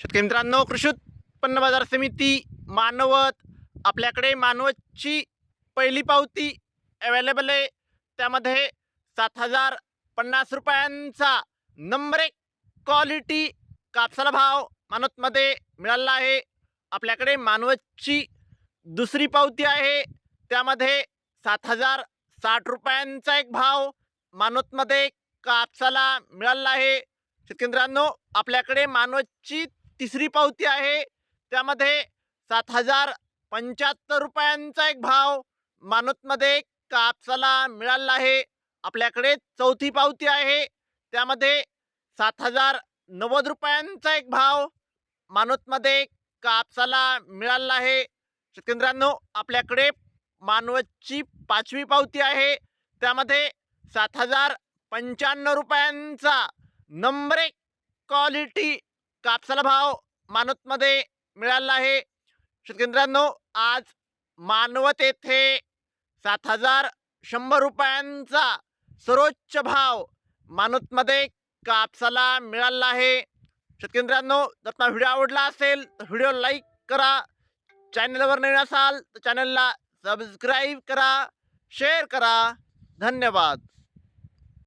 शेतकरी मित्रांनो कृषी उत्पन्न बाजार समिती मानवत आपल्याकडे मानवतची पहिली पावती अवेलेबल आहे. त्यामध्ये सात हजार पन्नास रुपयांचा नंबर एक क्वालिटी कापसाला भाव मानवतमध्ये मिळाला आहे. आपल्याकडे मानवतची दुसरी पावती आहे. त्यामध्ये सात हजार साठ रुपयांचा एक भाव मानवतमध्ये कापसाला मिळाला आहे. शेतकरी आपल्याकडे मानवतची तिसरी पावती आहे. त्यामध्ये सात हजार पंच्याहत्तर रुपयांचा एक भाव मानतमध्ये कापसाला मिळाला आहे. आपल्याकडे चौथी पावती आहे. त्यामध्ये सात हजार नव्वद रुपयांचा एक भाव मानवतमध्ये कापसाला मिळाला आहे. शेतकरी आपल्याकडे मानवतची पाचवी पावती आहे. त्यामध्ये सात हजार पंच्याण्णव रुपयांचा नंबर एक क्वालिटी कापसाला भाव मानवतमध्ये मिळाला आहे. शेतकरी आज मानवत येथे सात हजार शंभर रुपयांचा सर्वोच्च भाव मानवतमध्ये कापसाला मिळाला आहे. शेतकरी जर तुम्हाला व्हिडिओ आवडला असेल तर व्हिडिओ लाईक करा. चॅनलवर नवीन असाल तर चॅनलला सबस्क्राईब करा शेअर करा. धन्यवाद.